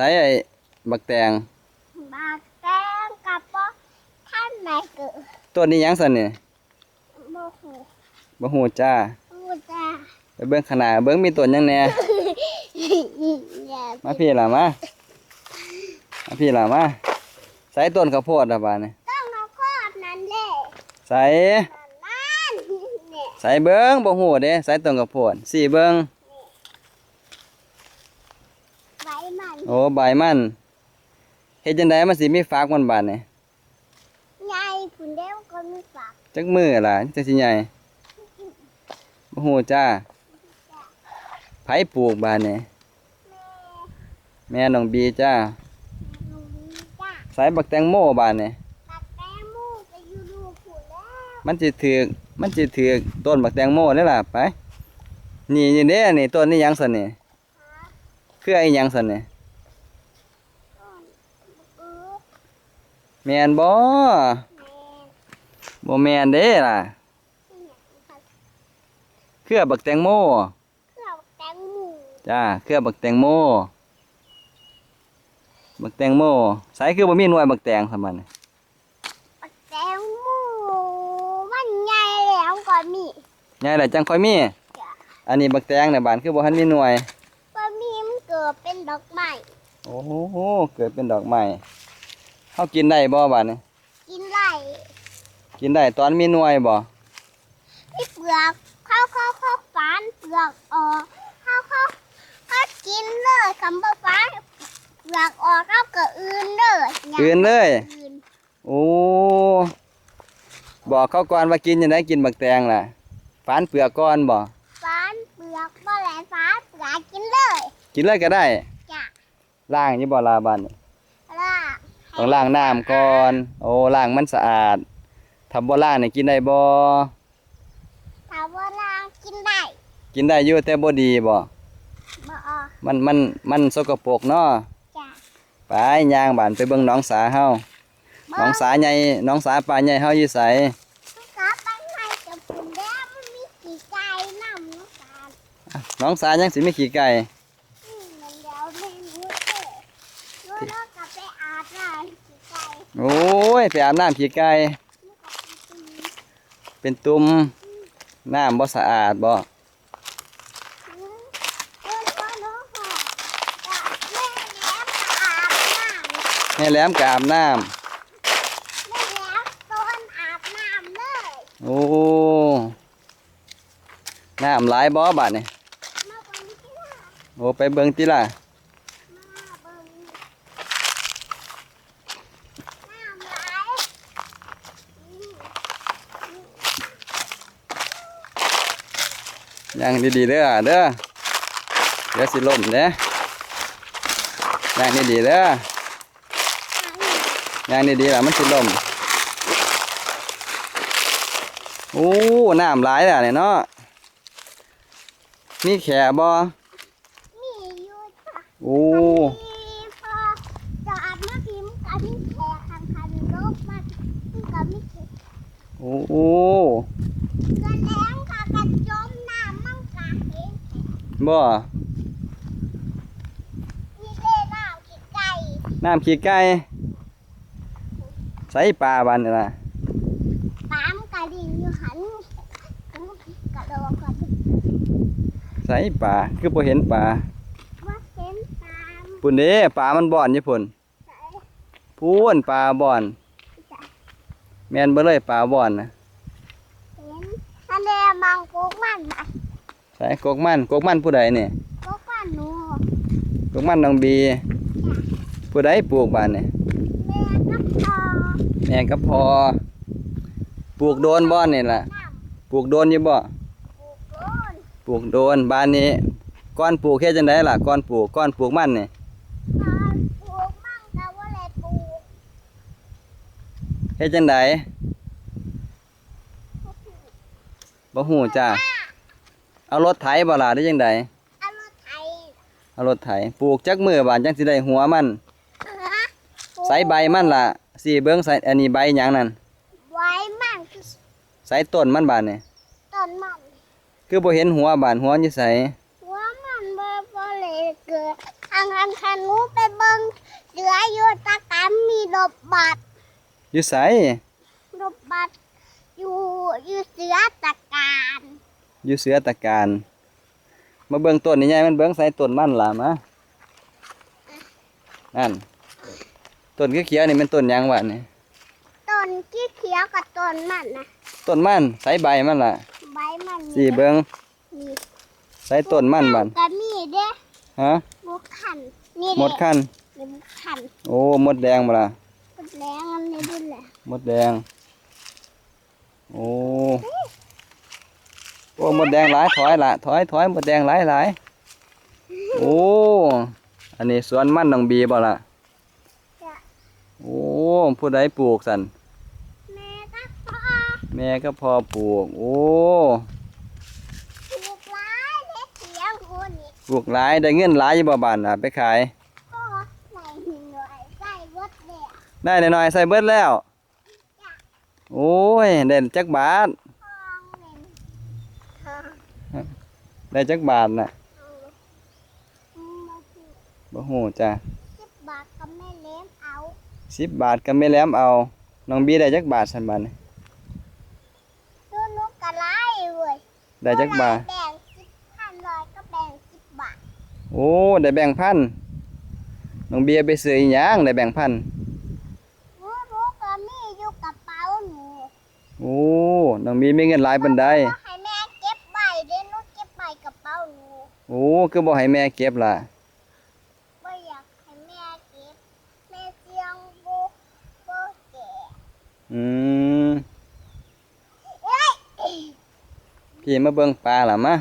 ใส่ไอ้บักแตงบากแตงกับปอท่านไหนเกิดต้นนี้หยังซั่นนี่โมโหบ่ฮู้จ้าพูดจ้าไปเบิ่งขางหนาดเบิ่งมีต้นหยังแหน่อย่ามาพี่ล่ะมามาพี่ล่ะมาใส่ต้นข้าวโพดล่ะบาดนี่ต้องเอาครอบนั้นแหละใส่นั่นเนี่ยใส่เบิ่งบ่ฮู้เด้ใส่ต้นข้าวโพดสี่เบิ่ง ไว้มัน โอ้ใบมันเฮ็ดจังไดมันสิมีฝากมันบาดนี่ไงผุนเดียวก็ไม่ฝากจักมือล่ะจังสิใหญ่บ่ฮู้จ้าไผปลูกบาดนี่แม่แม่น้องบีจ้าลงดีจ้าใส่บักแตงโมบาดนี่ตัดแตงมูไปอยู่ดูผุนแล้วมันสิถือกมันสิถือกต้นบักแตงโมนี่ล่ะไป นี่นี่เด้นี่ต้นนี้หยังซั่นนี่หาคือไอ้หยังซั่นนี่ ต้นเออ แม่นบ่แม่บ่แม่นเด้ล่ะที่เนี่ยมันเครือบักแตงโม เครื่องแตงมูจ้า เครือบักแตงโม บักแตงโมใส่คือบ่มีหน่วยบักแตงซะมันแตงมูมันใหญ่แล้วก็มีใหญ่ล่ะจังค่อยมีจ้ะอันนี้บักแตงเนี่ยบานคือบ่ทันมีหน่วยก็มีมันเกิดเป็นดอกไม้ โอ้โห เกิดเป็นดอกไม้ เฮากินได้บ่บาดนี้กินไรกินได้ตอนมีหน่วยบ่ที่เปลือกเข้าเข้าเข้าฟานเปลือกออกเข้าเข้าเข้ากินเลยคำว่าฟานเปลือกออกเข้าก็อื่นเลยอื่นเลยอื่นโอ้บอกเขาก่อนว่ากินจังได๋กินบักแตงล่ะฝานเปลือกก่อนบ่ฟานเปลือกบ่แหลฟานเปลือกกินเลย กินเลยก็ได้จ้ะล้างอยู่บ่ลาบานนี่ล่า ต้องล้างน้ำก่อน โอ้ล้างมันสะอาดถ้าบ่ล้างนี่กินได้บ่ถ้าว่าล่างกินได้กินได้อยู่แต่บ่ดีบ่ บ่ออกมันมันมันสกปรกเนาะ จ้ะไปย่างบ้านไปเบิ่งหนองสาเฮาหนองสาใหญ่หนองสาปลาใหญ่เฮาอยู่ไสกลับไปให้จะปุ่นแล้วมันมีกี่ไก่น้ำน้ำตาลหนองสายังสิมีขี้ไก่ อืมมันเดี๋ยวแม่รู้เด้รู้แล้วกลับไปอาบน้ำกี่ไก่ โอ้ยไปอาบน้ำขี้ไก่เป็นตุ่มน้ำบ่สะอาดบ่แม่แหลมกอาบน้ำโอ้น้ำหลายบ่บาดนี่โอ้ไปเบิ่งติล่ะ มาเบิ่งน้ำไหลอืม ย่างดีๆเด้อเด้อเดี๋ยวสิล่มเด้อย่างดีๆเด้อย่างดีๆล่ะมันสิล่มโอ้น้ำหลายแล้วเนี่ยเนาะมีแขบ่มีอยู่จ้ะโอ้ มีพอจะอาบน้ำพิมพ์กับมีแขกคันคันๆลบมามันกับมีแขก โอ้โอ้ กระแลงค่ะกระจมน้ำมันกะเห็น บ่มีเล่น้ำกี่ไก่น้ำขี้ไก่ใส่ปลาบานนี่ล่ะปามกระดิ่งอยู่หันกระโดดกระดิ่งใส่ปลาคือบ่เห็นปลาว่าเห็นปามพุ่นเด้ปลามันบ่อนอยู่พุ่นใส่พูนปลาบ่อนแม่นบ่เลยปลาบ่อนนะเห็นอันเดมังกุกมันนะ ใส่กกมันกกมันผู้ใดนี่กุกมันหนูกกมันน้องบี ผู้ใดปลูกบ้านนี่แม่กับพ่อแม่กับพ่อปลูกโดนบ่อนนี่ล่ะน้ำปลูกโดนอยู่บ่ปลูกโอนปลูกโดนบ้านนี้ก่อนปลูกเฮ็ดจังไดล่ะก่อนปลูกก่อนปลูกมันนี่ตาปลูกมั่งแต่ว่าอะไรปลูกเฮ็ดจังไดบ่ฮู้จ้า เอารถไถบ่ล่ะได้จังไดเอารถไถเอารถไถปลูกจักมือบานจังสิได้หัวมันฮะใส่ใบมันล่ะสิเบิ่งใส่อันนี้ใบหยังนั่นไว้มั่งคือใส่ต้นมันบานนี่ต้นมันคือบ่เห็นหัวบานหัวอยู่ไสหัวมันเบอร์บอเลยเกิดออังอังคันงูไปเบิ่งเสืออยู่ตะกันมีรบบัดอยู่ไสรบบัดอยู่อยู่เสือตะการ อยู่เสือตะการ มาเบิ่งต้นนี่ใหญ่มันเบิ่งใส่ต้นมันล่ะมานั่นต้นเขียวๆนี่มันต้นหยังวะนี่ต้นที่เขียวกับต้นมันนะต้นมันใส่ใบมันล่ะใบมันสิเบิ่งนี่ใส่ต้นมันบัดก็มีเด้ฮะบุกขันนี่หมดคันนี่บุกขันโอ้หมดแดงบ่ล่ะหมดแรงอันนี้ด้วยแหละหมดแดง โอ้ โอ้หมดแดงหลายถอยละถอยถอยหมดแดงหลายหลายโอ้อันนี้สวนมันน้องบีบ่ล่ะจ้ะโอ้ผู้ใดปลูกสันแม่ก็พอแม่ก็พอปลูก โอ้ปลูกร้ายเด็กเสียงคนนี่ปลูกหลายได้เงินหลายอยู่บ่บานน่ะไปขายก็ใส่หินหน่อยใส่รถเด็กได้หน่อยๆใส่เบิดแล้ว โอ้ยได้จักบาท ทองเงินทอง ได้จักบาทน่ะอืมมาสิบ่ฮู้จ้ะสิบบาทก็ไม่เลี้ยงเอาสิบบาทก็ไม่แหลมเอา น้องบีได้จักบาทสันบาทนี่ดูนุกกระไรเว้ยได้จักบาทแบ่งสิบพันร้อยก็แบ่งสิบบาทโอ้ได้แบ่งพันน้องเบียร์ไปซื้ออีหยังได้แบ่งพันรู้รู้ก็มีอยู่กระเป๋าหนูโอ้น้องบีมีเงินหลายปานใด ก็ให้แม่เก็บใบเด้นุกเก็บใบกระเป๋าหนู โอ้คือบ่ให้แม่เก็บล่ะไม่อยากให้แม่เก็บแม่เสียงโบโบแก่อืมเอ้ยพี่มาเบิ่งปลาล่ะมา